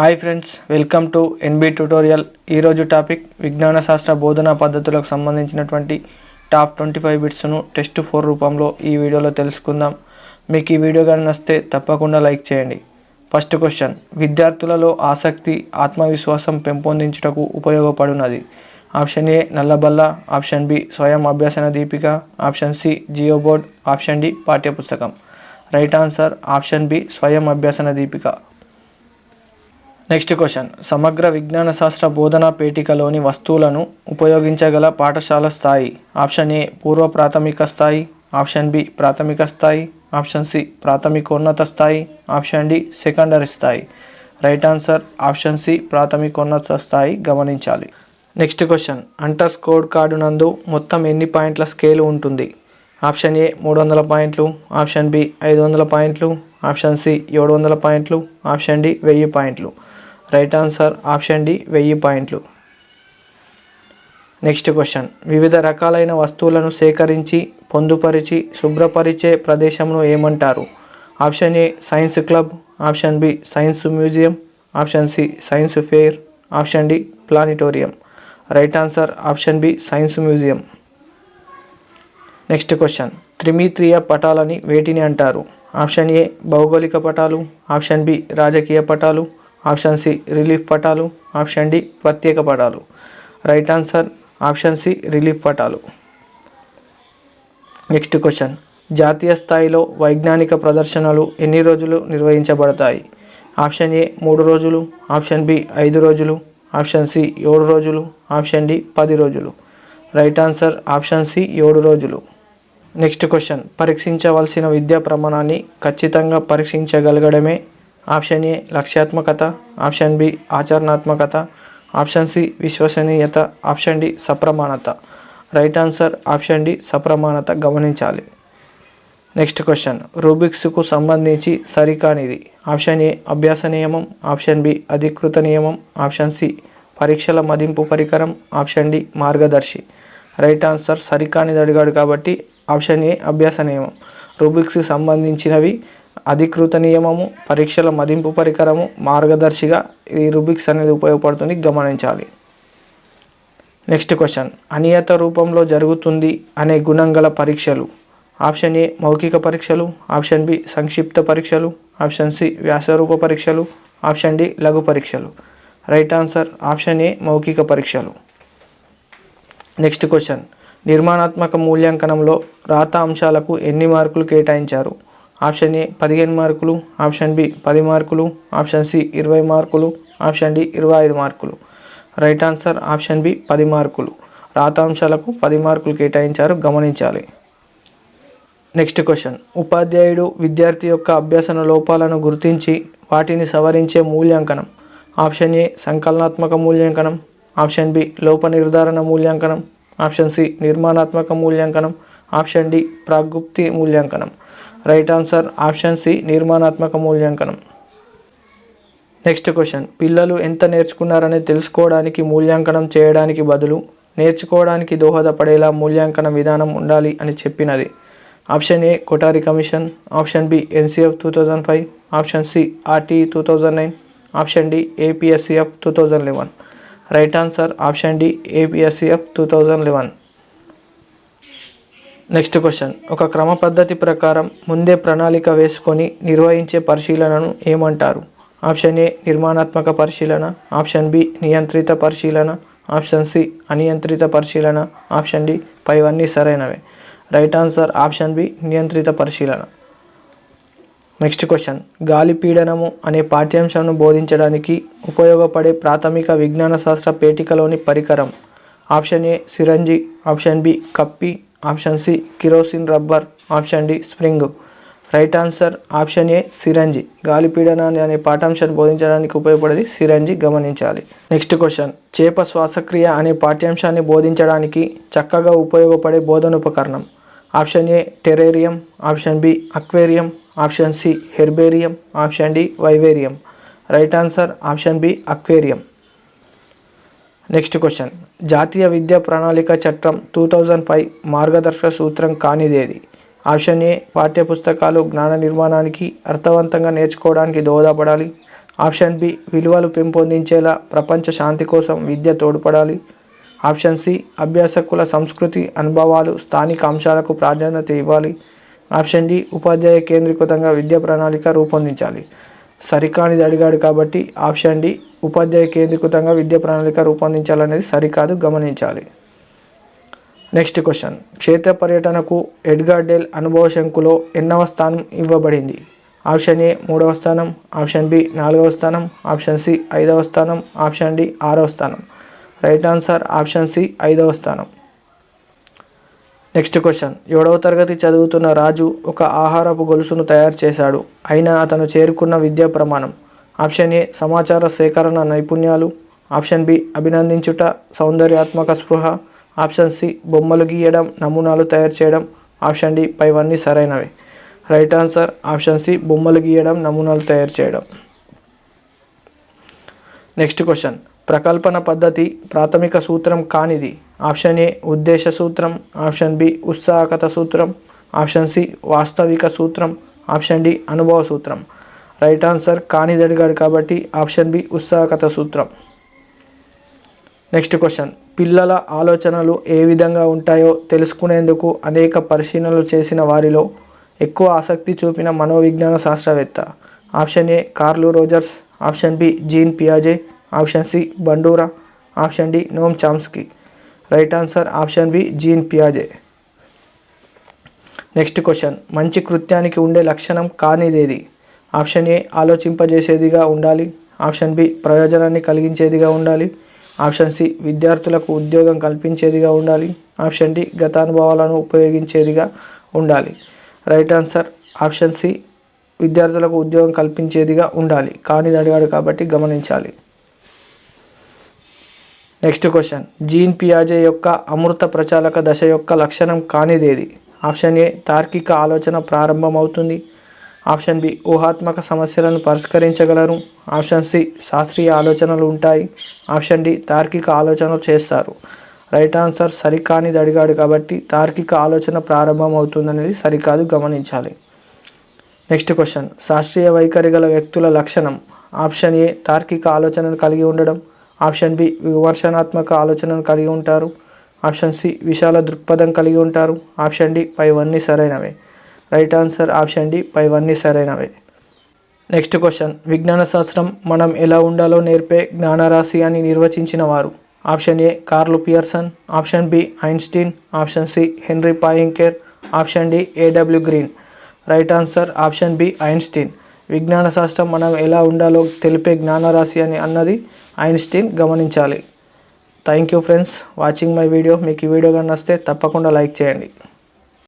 Hi friends welcome to NB tutorial ఈరోజు topic విజ్ఞాన శాస్త్ర బోధనా పద్ధతులకు సంబంధించినటువంటి టాప్ ట్వంటీ ఫైవ్ బిట్స్ను టెస్ట్ ఫోర్ రూపంలో ఈ వీడియోలో తెలుసుకుందాం. మీకు ఈ వీడియో కానీ నచ్చితే తప్పకుండా లైక్ చేయండి. ఫస్ట్ క్వశ్చన్ విద్యార్థులలో ఆసక్తి ఆత్మవిశ్వాసం పెంపొందించుటకు ఉపయోగపడునది. ఆప్షన్ ఏ నల్లబల్ల. ఆప్షన్ బి స్వయం అభ్యాసన Deepika. Option C geo board option D పాఠ్యపుస్తకం. Right answer option B స్వయం అభ్యాసన దీపిక. నెక్స్ట్ క్వశ్చన్ సమగ్ర విజ్ఞాన శాస్త్ర బోధనా పేటికలోని వస్తువులను ఉపయోగించగల పాఠశాల స్థాయి? ఆప్షన్ ఏ పూర్వ ప్రాథమిక స్థాయి. ఆప్షన్ బి ప్రాథమిక స్థాయి. ఆప్షన్ సి ప్రాథమికోన్నత స్థాయి. ఆప్షన్ డి సెకండరీ స్థాయి. రైట్ ఆన్సర్ ఆప్షన్ సి ప్రాథమికోన్నత స్థాయి గమనించాలి. Next question under score card నందు మొత్తం ఎన్ని పాయింట్ల స్కేల్ ఉంటుంది? ఆప్షన్ ఏ మూడు వందల పాయింట్లు. ఆప్షన్ బి ఐదు వందల పాయింట్లు. ఆప్షన్ సి ఏడు వందల పాయింట్లు. ఆప్షన్ డి వెయ్యి పాయింట్లు. రైట్ ఆన్సర్ ఆప్షన్ డి వెయ్యి పాయింట్లు. Next question. వివిధ రకాలైన వస్తువులను సేకరించి పొందుపరిచి శుభ్రపరిచే ప్రదేశంను ఏమంటారు? Option A science club. Option B science museum. Option C science fair. Option D planetarium. Right answer option B science museum. Next question. త్రిమిత్రియ పటాలని వేటిని అంటారు? ఆప్షన్ ఏ భౌగోళిక పటాలు. ఆప్షన్ బి రాజకీయ పటాలు. ఆప్షన్ సి రిలీఫ్ పటాలు. ఆప్షన్ డి ప్రత్యేక పటాలు. Right answer option C relief పటాలు. Next question. జాతీయ స్థాయిలో వైజ్ఞానిక ప్రదర్శనలు ఎన్ని రోజులు నిర్వహించబడతాయి? ఆప్షన్ ఏ మూడు రోజులు. ఆప్షన్ బి ఐదు రోజులు. ఆప్షన్ సి ఏడు రోజులు. ఆప్షన్ డి పది రోజులు. రైట్ ఆన్సర్ ఆప్షన్ సి ఏడు రోజులు. Next question. పరీక్షించవలసిన విద్యా ప్రమాణాన్ని ఖచ్చితంగా పరీక్షించగలగడమే ఆప్షన్ ఏ లక్ష్యాత్మకత ఆప్షన్ బి ఆచరణాత్మకత ఆప్షన్ సి విశ్వసనీయత ఆప్షన్ డి సప్రమాణత. రైట్ ఆన్సర్ ఆప్షన్ డి సప్రమాణత గమనించాలి. Next question. రూబిక్స్కు సంబంధించి సరికానిది ఆప్షన్ ఏ అభ్యాస నియమం ఆప్షన్ బి అధికృత నియమం ఆప్షన్ సి పరీక్షల మదింపు పరికరం ఆప్షన్ డి మార్గదర్శి. రైట్ ఆన్సర్ సరికానిది అడిగాడు కాబట్టి ఆప్షన్ ఏ అభ్యాస నియమం. రూబిక్స్కి సంబంధించినవి అధికృత నియమము పరీక్షల మదింపు పరికరము మార్గదర్శిగా ఈ రుబిక్స్ అనేది ఉపయోగపడుతుంది. గమనించాలి. Next question. అనియత రూపంలో జరుగుతుంది అనే గుణం గల పరీక్షలు. ఆప్షన్ ఏ మౌఖిక పరీక్షలు. ఆప్షన్ బి సంక్షిప్త పరీక్షలు. ఆప్షన్ సి వ్యాసరూప పరీక్షలు. ఆప్షన్ డి లఘు పరీక్షలు. రైట్ ఆన్సర్ ఆప్షన్ ఏ మౌఖిక పరీక్షలు. Next question. నిర్మాణాత్మక మూల్యాంకనంలో రాత అంశాలకు ఎన్ని మార్కులు కేటాయించారు? ఆప్షన్ ఏ పదిహేను మార్కులు ఆప్షన్ బి పది మార్కులు ఆప్షన్ సి ఇరవై మార్కులు ఆప్షన్ డి ఇరవై ఐదు మార్కులు. రైట్ ఆన్సర్ ఆప్షన్ బి పది మార్కులు. రాత అంశాలకు పది మార్కులు కేటాయించారు గమనించాలి. Next question. ఉపాధ్యాయుడు విద్యార్థి యొక్క అభ్యసన లోపాలను గుర్తించి వాటిని సవరించే మూల్యాంకనం. ఆప్షన్ ఏ సంకలనాత్మక మూల్యాంకనం ఆప్షన్ బి లోప నిర్ధారణ మూల్యాంకనం ఆప్షన్ సి నిర్మాణాత్మక మూల్యాంకనం ఆప్షన్ డి ప్రాగుప్తి మూల్యాంకనం. రైట్ ఆన్సర్ ఆప్షన్ సి నిర్మాణాత్మక మూల్యాంకనం. Next question. పిల్లలు ఎంత నేర్చుకున్నారని తెలుసుకోవడానికి మూల్యాంకనం చేయడానికి బదులు నేర్చుకోవడానికి దోహదపడేలా మూల్యాంకన విధానం ఉండాలి అని చెప్పినది. Option A Kothari commission. Option B NCF two thousand five. Option C RT two thousand nine. Option D APSCF two thousand eleven. Right answer option D APSCF two thousand eleven. Next question ఒక క్రమ పద్ధతి ప్రకారం ముందే ప్రణాళిక వేసుకొని నిర్వహించే పరిశీలనను ఏమంటారు? Option ఏ నిర్మాణాత్మక పరిశీలన. ఆప్షన్ బి నియంత్రిత పరిశీలన. ఆప్షన్ సి అనియంత్రిత పరిశీలన. ఆప్షన్ డి పైవన్నీ సరైనవే. రైట్ ఆన్సర్ ఆప్షన్ బి నియంత్రిత పరిశీలన. నెక్స్ట్ క్వశ్చన్ గాలి పీడనము అనే పాఠ్యాంశాన్ని బోధించడానికి ఉపయోగపడే ప్రాథమిక విజ్ఞాన శాస్త్ర పేటికలోని పరికరం. Option A syringe. Option B కప్పి. Option C kerosene rubber. Option D spring. Right answer option A syringe. గాలి పీడనాన్ని అనే పాఠ్యాంశాన్ని బోధించడానికి ఉపయోగపడేది సిరంజి. గమనించాలి. Next question. చేప శ్వాసక్రియ అనే పాఠ్యాంశాన్ని బోధించడానికి చక్కగా ఉపయోగపడే బోధనోపకరణం. Option A terrarium. Option B aquarium. Option C herbarium. Option D vivarium. Right answer option B aquarium. Next question జాతీయ విద్యా ప్రణాళిక చట్టం టూ థౌజండ్ ఫైవ్ మార్గదర్శక సూత్రం కానిదేది? ఆప్షన్ ఏ పాఠ్యపుస్తకాలు జ్ఞాన నిర్మాణానికి అర్థవంతంగా నేర్చుకోవడానికి దోహదపడాలి. ఆప్షన్ బి విలువలు పెంపొందించేలా ప్రపంచ శాంతి కోసం విద్య తోడ్పడాలి. ఆప్షన్ సి అభ్యాసకుల సంస్కృతి అనుభవాలు స్థానిక అంశాలకు ప్రాధాన్యత ఇవ్వాలి. ఆప్షన్ డి ఉపాధ్యాయ కేంద్రీకృతంగా విద్యా ప్రణాళిక రూపొందించాలి. సరికానిది అడిగాడు కాబట్టి ఆప్షన్ డి ఉపాధ్యాయ కేంద్రీకృతంగా విద్యా ప్రణాళిక రూపొందించాలనేది సరికాదు గమనించాలి. Next question. క్షేత్ర పర్యటనకు ఎడ్గార్డెల్ అనుభవ శంకులో ఎన్నవ స్థానం ఇవ్వబడింది? ఆప్షన్ ఏ మూడవ స్థానం. ఆప్షన్ బి నాలుగవ స్థానం. ఆప్షన్ సి ఐదవ స్థానం. ఆప్షన్ డి ఆరవ స్థానం. రైట్ ఆన్సర్ ఆప్షన్ సి ఐదవ స్థానం. నెక్స్ట్ క్వశ్చన్ ఏడవ తరగతి చదువుతున్న రాజు ఒక ఆహారపు గొలుసును తయారు చేశాడు. అయినా అతను చేరుకున్న విద్యా ప్రమాణం. ఆప్షన్ ఏ సమాచార సేకరణ నైపుణ్యాలు. ఆప్షన్ బి అభినందించుట సౌందర్యాత్మక స్పృహ. ఆప్షన్ సి బొమ్మలు గీయడం నమూనాలు తయారు చేయడం. ఆప్షన్ డి పైవన్నీ సరైనవి. రైట్ ఆన్సర్ ఆప్షన్ సి బొమ్మలు గీయడం నమూనాలు తయారు చేయడం. నెక్స్ట్ క్వశ్చన్ ప్రకల్పన పద్ధతి ప్రాథమిక సూత్రం కానిది. ఆప్షన్ ఏ ఉద్దేశ సూత్రం ఆప్షన్ బి ఉత్సాహకత సూత్రం ఆప్షన్ సి వాస్తవిక సూత్రం ఆప్షన్ డి అనుభవ సూత్రం. రైట్ ఆన్సర్ కానిది అడిగాడు కాబట్టి ఆప్షన్ బి ఉత్సాహకత సూత్రం. Next question. పిల్లల ఆలోచనలు ఏ విధంగా ఉంటాయో తెలుసుకునేందుకు అనేక పరిశీలనలు చేసిన వారిలో ఎక్కువ ఆసక్తి చూపిన మనోవిజ్ఞాన శాస్త్రవేత్త. Option A Carl Rogers option B Jean పియాజే option C Bandura option D Noam Chomsky. Right answer option B Jean పియాజే. Next question మంచి కృత్యానికి ఉండే లక్షణం కానిదేది? ఆప్షన్ ఏ ఆలోచింపజేసేదిగా ఉండాలి. ఆప్షన్ బి ప్రయోజనాన్ని కలిగించేదిగా ఉండాలి. ఆప్షన్ సి విద్యార్థులకు ఉద్యోగం కల్పించేదిగా ఉండాలి. ఆప్షన్ డి గతానుభవాలను ఉపయోగించేదిగా ఉండాలి. రైట్ ఆన్సర్ ఆప్షన్ సి విద్యార్థులకు ఉద్యోగం కల్పించేదిగా ఉండాలి. కానిది అడిగాడు కాబట్టి గమనించాలి. నెక్స్ట్ క్వశ్చన్ జీన్ పియాజే యొక్క అమృత ప్రచాలక దశ యొక్క లక్షణం కానిదేది? ఆప్షన్ ఏ తార్కిక ఆలోచన ప్రారంభమవుతుంది. ఆప్షన్ బి ఊహాత్మక సమస్యలను పరిష్కరించగలరు. ఆప్షన్ సి శాస్త్రీయ ఆలోచనలు ఉంటాయి. ఆప్షన్ డి తార్కిక ఆలోచనలు చేస్తారు. రైట్ ఆన్సర్ సరికానిది అడిగాడు కాబట్టి తార్కిక ఆలోచన ప్రారంభం అవుతుందనేది సరికాదు గమనించాలి. నెక్స్ట్ క్వశ్చన్ శాస్త్రీయ వైఖరి గల వ్యక్తుల లక్షణం. ఆప్షన్ ఏ తార్కిక ఆలోచనను కలిగి ఉండడం. ఆప్షన్ బి విమర్శనాత్మక ఆలోచనను కలిగి ఉంటారు. ఆప్షన్ సి విశాల దృక్పథం కలిగి ఉంటారు. ఆప్షన్ డి పైవన్నీ సరైనవే. రైట్ ఆన్సర్ ఆప్షన్ డి పైవన్నీ సరైనవే. Next question. విజ్ఞాన శాస్త్రం మనం ఎలా ఉండాలో నేర్పే జ్ఞానరాశి అని నిర్వచించిన వారు. Option A Karl Pearson. Option B Einstein. Option C Henri Poincare. Option D AW Green. Right answer option B Einstein. విజ్ఞాన శాస్త్రం మనం ఎలా ఉండాలో తెలిపే జ్ఞానరాశి అని అన్నది ఐన్స్టీన్ గమనించాలి. Thank you friends watching my video. మీకు ఈ వీడియో కానీ వస్తే తప్పకుండా లైక్ చేయండి.